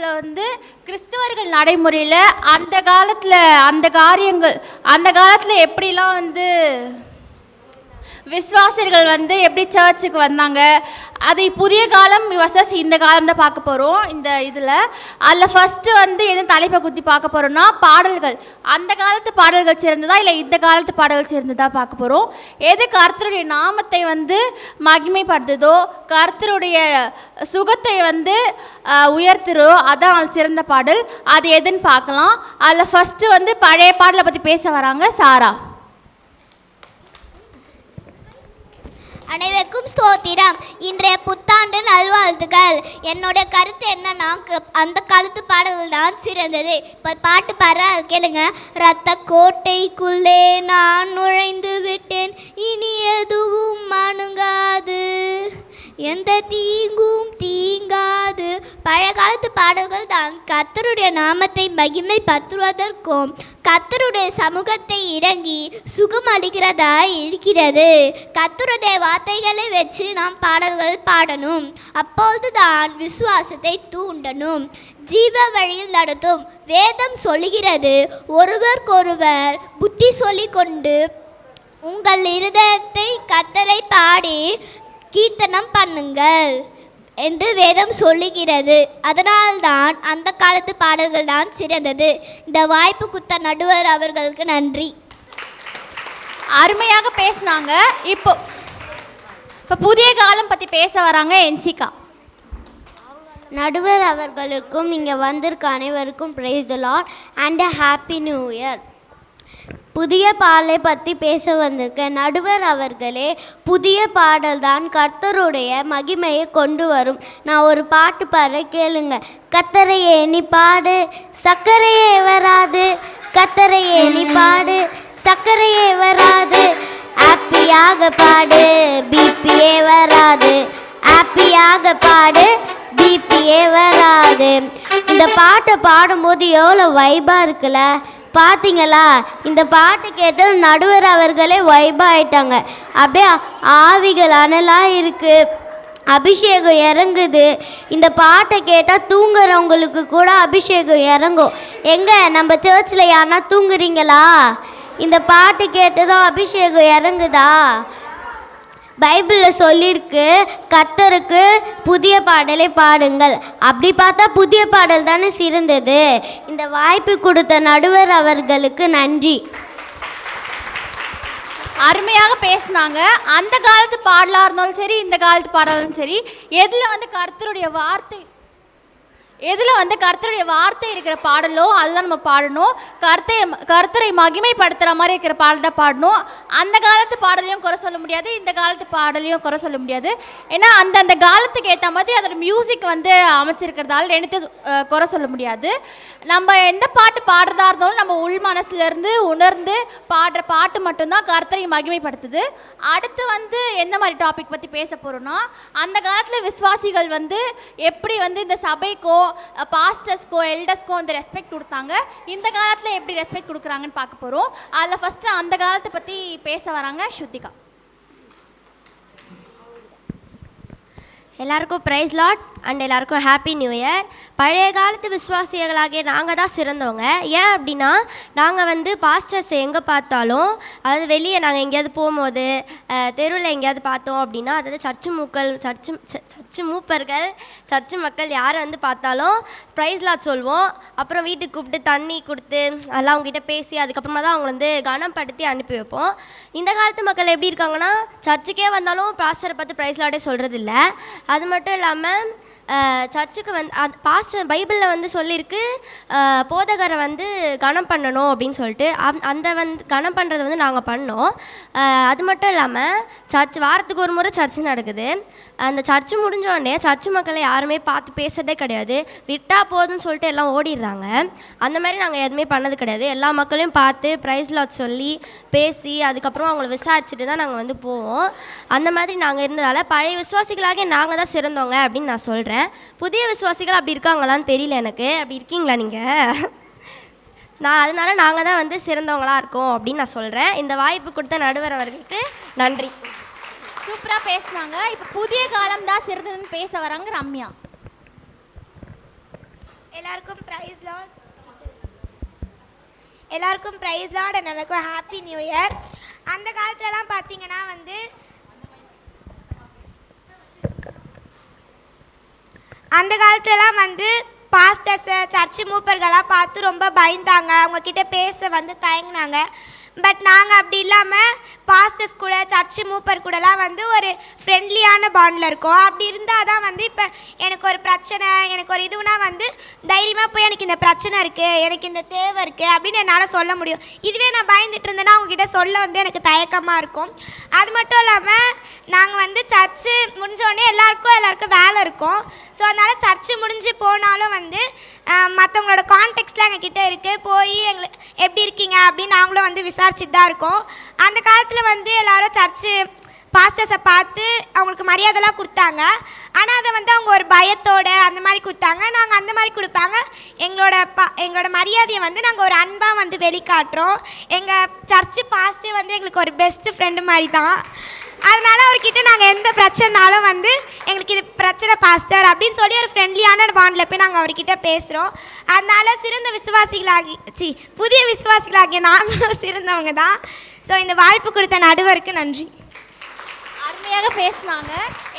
காலத்தில் வந்து கிறிஸ்தவர்கள் நடைமுறையில் அந்த காலத்தில் அந்த காரியங்கள் அந்த காலத்தில் எப்படிலாம் வந்து விசுவாசிகள் வந்து எப்படி சர்ச்சுக்கு வந்தாங்க அது புதிய காலம் வசஸ் இந்த காலம் தான் பார்க்க போகிறோம் இந்த இதில் அதில் ஃபஸ்ட்டு வந்து எது தலைப்பை குத்தி பார்க்க போகிறோம்னா பாடல்கள். அந்த காலத்து பாடல்கள் சிறந்ததா இல்லை இந்த காலத்து பாடல்கள் சிறந்ததா பார்க்க போகிறோம் எது கர்த்தருடைய நாமத்தை வந்து மகிமைப்படுத்துதோ கர்த்தருடைய சுகத்தை வந்து அஹ், உயர்த்துறோ அதான் சிறந்த பாடல். அது எதுன்னு பார்க்கலாம். அதில் ஃபஸ்ட்டு வந்து பழைய பாடலை பற்றி பேச வராங்க சாரா. அனைவருக்கும் ஸ்தோத்திரம். இன்றைய புத்தாண்டு நல்வாழ்த்துக்கள். என்னுடைய கருத்து என்னன்னா க- அந்த காலத்து பாடல்கள் தான் சிறந்தது. இப்போ பாட்டு பாடுற கேளுங்க. ரத்த கோட்டைக்குள்ளே நான் நுழைந்து விட்டேன். இனி எதுவும் அணுங்காது எந்த தீங்கும் தீங்காது. பழகாலத்து பாடல்கள் தான் கத்தருடைய நாமத்தை மகிமை பற்றுவதற்கும் கத்தருடைய சமூகத்தை இறங்கி சுகம் அளிக்கிறதா இருக்கிறது. கத்தருடைய வார்த்தைகளை வச்சு நாம் பாடல்கள் பாடணும். அப்போதுதான் விசுவாசத்தை தூண்டணும். ஜீவ வழியில் நடத்தும் வேதம் சொல்லுகிறது. ஒருவருக்கொருவர் புத்தி சொல்லிக்கொண்டு உங்கள் இருதயத்தை கத்தரை பாடி கீர்த்தனம் பண்ணுங்கள். என்று வேதம் சொல்லுகிறது. அதனால்தான் அந்த காலத்து பாடல்கள் தான் சிறந்தது. இந்த வாய்ப்பு குத்த நடுவர் அவர்களுக்கு நன்றி. அருமையாக பேசினாங்க. இப்போ இப்போ புதிய காலம் பற்றி பேச வராங்க என்சிகா. நடுவர் அவர்களுக்கும் இங்கே வந்திருக்க அனைவருக்கும் praise the lord and happy new year புதிய பாலை பற்றி பேச வந்திருக்கேன் நடுவர் அவர்களே புதிய பாடல் தான் கர்த்தருடைய மகிமையை கொண்டு வரும். நான் ஒரு பாட்டு பாடுற கேளுங்க. கத்தரையே நீ பாடு சர்க்கரையே வராது. கத்தரையே நீ பாடு சர்க்கரையே வராது. ஹாப்பியாக பாடு பிபியே வராது. ஹாப்பியாக பாடு பிபியே வராது. இந்த பாட்டை பாடும்போது எவ்வளோ வைபாக இருக்குல்ல? பார்த்தீங்களா இந்த பாட்டு கேட்டு நடுவர் அவர்களே வைபாயிட்டாங்க அப்படியே ஆவிகள் அனலாக இருக்குது அபிஷேகம் இறங்குது. இந்த பாட்டை கேட்டால் தூங்குறவங்களுக்கு கூட அபிஷேகம் இறங்கும். எங்கே? நம்ம சர்ச்சில் யாருன்னா தூங்குறீங்களா? இந்த பாட்டு கேட்டதும் அபிஷேகம் இறங்குதா? பைபிளில் சொல்லியிருக்கு கத்தருக்கு புதிய பாடலை பாடுங்கள். அப்படி பார்த்தா புதிய பாடல் தானே சிறந்தது. இந்த வாய்ப்பு கொடுத்த நடுவர் அவர்களுக்கு நன்றி. அருமையாக பேசினாங்க. அந்த காலத்து பாடலாக இருந்தாலும் சரி இந்த காலத்து பாடலும் சரி எதில் வந்து கர்த்தருடைய வார்த்தை எதில் வந்து கர்த்தருடைய வார்த்தை இருக்கிற பாடலோ அதுதான் நம்ம பாடணும். கர்த்தை கர்த்தரை மகிமைப்படுத்துகிற மாதிரி இருக்கிற பாடல் தான் பாடணும். அந்த காலத்து பாடலையும் குறை சொல்ல முடியாது இந்த காலத்து பாடலையும் குறை சொல்ல முடியாது. ஏன்னா அந்த அந்த காலத்துக்கு ஏற்ற மாதிரி அதோட மியூசிக் வந்து அமைச்சிருக்கிறதால ரெண்டுத்தையும் குறை சொல்ல முடியாது. நம்ம எந்த பாட்டு பாடுறதா இருந்தாலும் நம்ம உள் மனசுலேருந்து உணர்ந்து பாடுற பாட்டு மட்டும்தான் கர்த்தரை மகிமைப்படுத்துது. அடுத்து வந்து எந்த மாதிரி டாபிக் பற்றி பேச போகிறோம்னா அந்த காலத்தில் விசுவாசிகள் வந்து எப்படி வந்து இந்த சபைக்கோ பாஸ்டர்ஸ்க்கோ எல்டர்ஸ்க்கோ வந்து ரெஸ்பெக்ட் கொடுத்தாங்க. இந்த காலத்தில் எப்படி ரெஸ்பெக்ட் கொடுக்குறாங்கன்னு பார்க்க போகிறோம் அதில் ஃபஸ்ட்டு அந்த காலத்தை பற்றி பேச வராங்க ஸ்ருத்திகா. எல்லாருக்கும் ப்ரைஸ் லாட் அண்ட் எல்லாருக்கும் ஹாப்பி நியூ இயர் பழைய காலத்து விசுவாசிகளாகிய நாங்கள் தான் சிறந்தவங்க. ஏன் அப்படின்னா நாங்கள் வந்து பாஸ்டர்ஸ் எங்கே பார்த்தாலும் அதாவது வெளியே நாங்கள் எங்கேயாவது போகும்போது தெருவில் எங்கேயாவது பார்த்தோம் அப்படின்னா அதாவது சர்ச்சு மூக்கள் சர்ச்சு ச- சர்ச்சு மூப்பர்கள் சர்ச்சு மக்கள் யாரை வந்து பார்த்தாலும் ப்ரைஸ் லாட் சொல்வோம். அப்புறம் வீட்டுக்கு கூப்பிட்டு தண்ணி கொடுத்து அதெல்லாம் அவங்ககிட்ட பேசி அதுக்கப்புறமா தான் அவங்க வந்து கனப்படுத்தி அனுப்பி வைப்போம். இந்த காலத்து மக்கள் எப்படி இருக்காங்கன்னா சர்ச்சுக்கே வந்தாலும் பாஸ்டரை பார்த்து ப்ரைஸ் லாட்டே சொல்கிறது இல்லை அது மட்டும் இல்லாமல் சர்ச்சுக்கு வந்து அது பாஸ்டர் பைபிளில் வந்து சொல்லியிருக்கு போதகரை வந்து கனம் பண்ணணும் அப்படின்னு சொல்லிட்டு. அந்- அந்த வந்து கனம் பண்ணுறது வந்து நாங்கள் பண்ணோம். அது மட்டும் இல்லாமல் சர்ச் வாரத்துக்கு ஒரு முறை சர்ச் நடக்குது. அந்த சர்ச்சு முடிஞ்சோடனே சர்ச்சு மக்களை யாருமே பார்த்து பேசுறதே கிடையாது. விட்டா போதும்னு சொல்லிட்டு எல்லாம் ஓடிடுறாங்க. அந்த மாதிரி நாங்கள் எதுவுமே பண்ணது கிடையாது. எல்லா மக்களையும் பார்த்து ப்ரைஸ் லாட் சொல்லி பேசி அதுக்கப்புறம் அவங்கள விசாரிச்சுட்டு தான் நாங்கள் வந்து போவோம். அந்த மாதிரி நாங்கள் இருந்ததால் பழைய விசுவாசிகளாக நாங்கள் தான் சிறந்தவங்க அப்படின்னு நான் சொல்கிறேன் புதிய விசுவாசிகள் அப்படி இருக்காங்களான்னு தெரியல எனக்கு. அப்படி இருக்கீங்களா நீங்கள் நான் அதனால நாங்கள் தான் வந்து சிறந்தவங்களாக இருக்கோம் அப்படின்னு நான் சொல்கிறேன் இந்த வாய்ப்பு கொடுத்த நடுவர் அவர்களுக்கு நன்றி. சூப்பராக பேசினாங்க. இப்போ புதிய காலம் தான் சிறந்ததுன்னு பேச வராங்க ரம்யா. எல்லாருக்கும் ப்ரைஸ் லார்ட் எல்லாருக்கும் ப்ரைஸ் லார்ட் அண்ட் எல்லாருக்கும் ஹாப்பி நியூ இயர் அந்த காலத்துலலாம் பார்த்தீங்கன்னா வந்து அந்த காலத்துலலாம் வந்து பாஸ்டர்ஸை சர்ச்சு மூப்பர்களாக பார்த்து ரொம்ப பயந்தாங்க. அவங்கக்கிட்ட பேச வந்து தயங்கினாங்க. பட் நாங்கள் அப்படி இல்லாமல் பாஸ்டர்ஸ் கூட சர்ச்சு மூப்பர் கூடலாம் வந்து ஒரு ஃப்ரெண்ட்லியான பாண்டில் இருக்கோம். அப்படி இருந்தால் தான் வந்து இப்போ எனக்கு ஒரு பிரச்சனை எனக்கு ஒரு இதுனா வந்து தைரியமாக போய் எனக்கு இந்த பிரச்சனை இருக்குது எனக்கு இந்த தேவை இருக்குது அப்படின்னு என்னால் சொல்ல முடியும். இதுவே நான் பயந்துட்டு இருந்தேன்னா சொல்ல வந்து எனக்கு தயக்கமாக இருக்கும். அது மட்டும் இல்லாமல் நாங்கள் வந்து சர்ச்சு முடிஞ்சோடனே எல்லாருக்கும் எல்லாருக்கும் வேலை இருக்கும். ஸோ அதனால் சர்ச்சு முடிஞ்சு போனாலும் வந்து மற்றவங்களோட கான்டெக்ட்ஸ்லாம் எங்ககிட்ட இருக்குது போய் எங்களுக்கு எப்படி இருக்கீங்க? அப்படின்னு நாங்களும் வந்து விசாரிச்சுட்டு தான் இருக்கோம். அந்த காலத்தில் வந்து எல்லாரும் சர்ச்சு பாஸ்டர்ஸை பார்த்து அவங்களுக்கு மரியாதைலாம் கொடுத்தாங்க. ஆனால் அதை வந்து அவங்க ஒரு பயத்தோட அந்த மாதிரி கொடுத்தாங்க. நாங்கள் அந்த மாதிரி கொடுப்பாங்க. எங்களோட ப எங்களோட மரியாதையை வந்து நாங்கள் ஒரு அன்பாக வந்து வெளிக்காட்டுறோம். எங்கள் சர்ச்சு பாஸ்டே வந்து எங்களுக்கு ஒரு பெஸ்ட்டு ஃப்ரெண்டு மாதிரி தான் அதனால் அவர்கிட்ட நாங்கள் எந்த பிரச்சனைனாலும் வந்து எங்களுக்கு இது பிரச்சனை பாஸ்டர் அப்படின்னு சொல்லி ஒரு ஃப்ரெண்ட்லியான பாண்டில் போய் நாங்கள் அவர்கிட்ட பேசுகிறோம் அதனால் சிறந்த விசுவாசிகளாகி சி புதிய விசுவாசிகளாகிய நாங்களும் சிறந்தவங்க தான். ஸோ இந்த வாய்ப்பு கொடுத்த நடுவருக்கு நன்றி. உண்மையாக பேசினாங்க.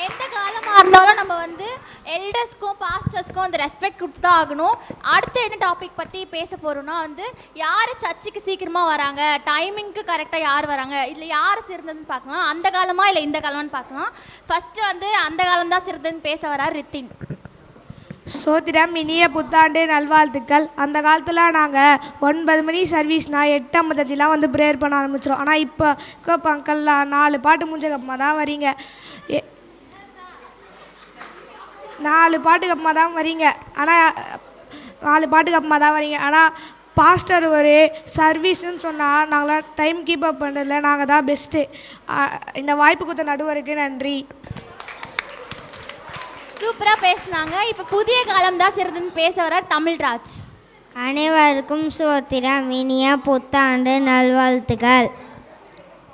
எந்த காலமாக இருந்தாலும் நம்ம வந்து எல்டர்ஸ்க்கும் பாஸ்டர்ஸ்க்கும் அந்த ரெஸ்பெக்ட் கொடுத்து தான் ஆகணும். அடுத்து என்ன டாபிக் பற்றி பேச போகிறோம்னா வந்து யார் சர்ச்சுக்கு சீக்கிரமாக வராங்க? டைமிங்க்கு கரெக்டாக யார் வராங்க? இதில் யார் சிறந்ததுன்னு பார்க்கலாம். அந்த காலமாக இல்லை இந்த காலமான்னு பார்க்கலாம். ஃபஸ்ட்டு வந்து அந்த காலம் தான் சிறந்ததுன்னு பேச வரார் ரித்தின். சோதிடம் இனிய புத்தாண்டு நல்வாழ்த்துக்கள். அந்த காலத்தில் நாங்கள் ஒன்பது மணி சர்வீஸ்னால் எட்டு ஐம்பத்தஞ்சிலாம் வந்து ப்ரேயர் பண்ண ஆரம்பிச்சிடும் ஆனால் இப்போ இப்போ அங்கெல்லாம் நாலு பாட்டு முடிஞ்சக்கப்புறமா தான் வரீங்க. எ- நாலு பாட்டுக்கு அப்புறமா தான் வரீங்க. ஆனால் நாலு பாட்டுக்கு அப்புறமா தான் வரீங்க. ஆனால் பாஸ்டர் ஒரு சர்வீஸ்ன்னு சொன்னால் நாங்களாம் டைம் கீப் அப் பண்ணுறதுல நாங்கள் தான் பெஸ்ட்டு இந்த வாய்ப்பு கொடுத்த நடுவருக்கு நன்றி. சூப்பராக பேசினாங்க. இப்போ புதிய காலம் தான் சிறந்ததுன்னு பேச வரார் தமிழ்ராஜ். அனைவருக்கும் சோத்திரம் இனிய புத்தாண்டு நல்வாழ்த்துக்கள்.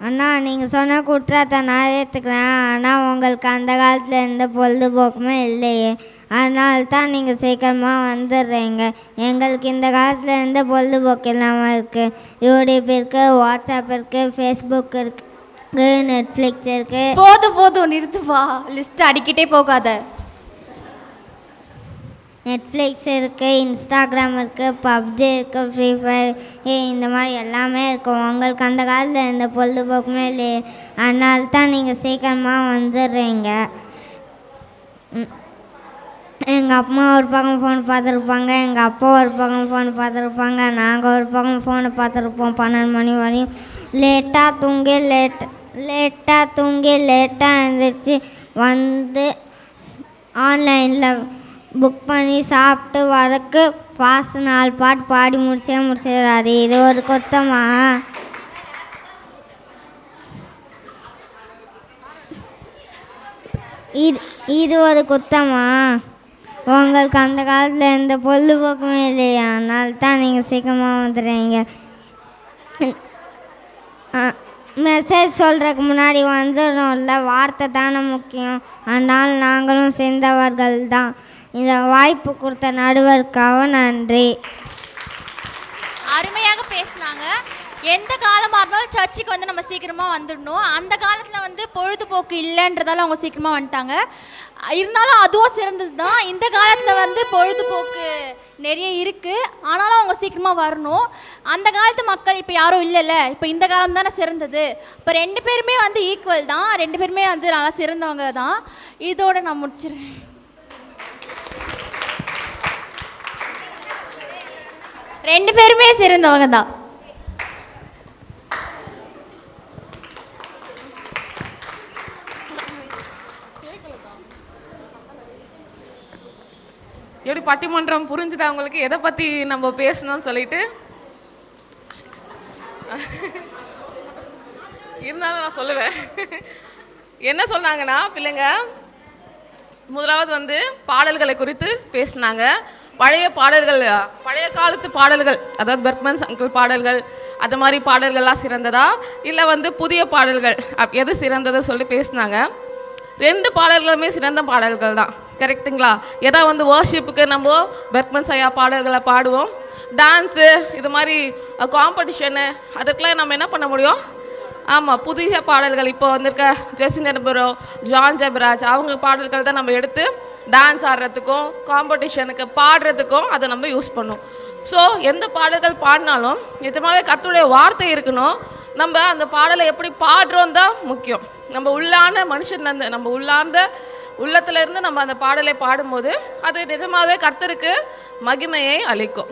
அண்ணா நீங்கள் சொன்ன குற்றத்தை நான் ஏற்றுக்கிறேன் ஆனால் உங்களுக்கு அந்த காலத்தில் எந்த பொழுதுபோக்குமே இல்லையே. அதனால தான் நீங்கள் சீக்கிரமாக வந்துடுறீங்க. எங்களுக்கு இந்த காலத்தில் எந்த பொழுதுபோக்கு இல்லாமல் இருக்குது யூடியூப் இருக்குது வாட்ஸ்அப் இருக்குது ஃபேஸ்புக் இருக்குது நெட்ஃப்ளிக்ஸ் இருக்குது போதும் போதும் நிறுத்துவா லிஸ்ட் அடிக்கிட்டே போகாத. நெட்ஃப்ளிக்ஸ் இருக்குது இன்ஸ்டாகிராம் இருக்குது பப்ஜி இருக்குது ஃப்ரீ ஃபயர் இந்த மாதிரி எல்லாமே இருக்கும். உங்களுக்கு அந்த காலத்தில் எந்த பொழுதுபோக்குமே இல்லையே. அதனால தான் நீங்கள் சீக்கிரமாக வந்துடுறீங்க. எங்கள் அம்மா ஒரு பக்கம் ஃபோன் பார்த்துருப்பாங்க எங்கள் அப்பா ஒரு பக்கம் ஃபோன் பார்த்துருப்பாங்க நாங்கள் ஒரு பக்கம் ஃபோனை பார்த்துருப்போம். பன்னெண்டு மணி வரையும். லேட்டாக தூங்கி லேட் லேட்டாக தூங்கி லேட்டாக எழுந்திரிச்சு வந்து ஆன்லைனில் புக் பண்ணி சாப்பிட்டு வரக்கு பாச நாலு பாட்டு பாடி முடிச்சே முடிச்சிடாது. இது ஒரு குத்தமா இது இது ஒரு குத்தமா உங்களுக்கு அந்த காலத்தில் எந்த பொழுதுபோக்குமே இல்லையா. அதனால தான் நீங்கள் சீக்கிரமாக வந்துடுறீங்க. மெசேஜ் சொல்கிறதுக்கு முன்னாடி வந்துடுறோம்ல வார்த்தை தானே முக்கியம். அதனால் நாங்களும் சேர்ந்தவர்கள் தான் இந்த வாய்ப்பு கொடுத்த நடுவருக்காக நன்றி. அருமையாக பேசினாங்க. எந்த காலமாக இருந்தாலும் சர்ச்சுக்கு வந்து நம்ம சீக்கிரமாக வந்துடணும். அந்த காலத்தில் வந்து பொழுதுபோக்கு இல்லைன்றதால அவங்க சீக்கிரமாக வந்துட்டாங்க. இருந்தாலும் அதுவும் சிறந்தது தான் இந்த காலத்தில் வந்து பொழுதுபோக்கு நிறைய இருக்குது ஆனாலும் அவங்க சீக்கிரமாக வரணும். அந்த காலத்து மக்கள் இப்போ யாரும் இல்லைல்ல. இப்போ இந்த காலம் தானே சிறந்தது. இப்போ ரெண்டு பேருமே வந்து ஈக்குவல் தான். ரெண்டு பேருமே வந்து நல்லா சிறந்தவங்க தான் இதோட நான் முடிச்சிடுறேன். ரெண்டு பேருமே சிறந்தவங்க தான். எப்படி பட்டிமன்றம் புரிஞ்சுதா உங்களுக்கு? எதை பற்றி நம்ம பேசணும்னு சொல்லிட்டு? இருந்தாலும் நான் சொல்லுவேன். என்ன சொன்னாங்கன்னா பிள்ளைங்க முதலாவது வந்து பாடல்களை குறித்து பேசினாங்க. பழைய பாடல்கள் பழைய காலத்து பாடல்கள் அதாவது பெர்க்மன்ஸ் அங்கிள் பாடல்கள் அது மாதிரி பாடல்கள்லாம் சிறந்ததா? இல்லை வந்து புதிய பாடல்கள் அப் எது சிறந்ததை சொல்லி பேசினாங்க? ரெண்டு பாடல்களுமே சிறந்த பாடல்கள் தான். கரெக்ட்டுங்களா? எதா வந்து வர்ஷிப்புக்கு நம்ம பெர்க்மன் ஐயா பாடல்களை பாடுவோம். டான்ஸு இது மாதிரி காம்படிஷனு அதுக்கெலாம் நம்ம என்ன பண்ண முடியும்? ஆமாம் புதிய பாடல்கள். இப்போ வந்திருக்க ஜெசின் எடபரோ ஜான் ஜெபராஜ் அவங்க பாடல்கள் தான் நம்ம எடுத்து டான்ஸ் ஆடுறதுக்கும் காம்படிஷனுக்கு பாடுறதுக்கும் அதை நம்ம யூஸ் பண்ணும். ஸோ எந்த பாடல்கள் பாடினாலும் நிஜமாகவே கத்துடைய வார்த்தை இருக்கணும். நம்ம அந்த பாடலை எப்படி பாடுறோம் தான் முக்கியம். நம்ம உள்ளான மனுஷன்லேருந்து நம்ம உள்ளார்ந்த உள்ளத்துலேருந்து நம்ம அந்த பாடலை பாடும்போது அது நிஜமாகவே கர்த்தருக்கு மகிமையை அளிக்கும்.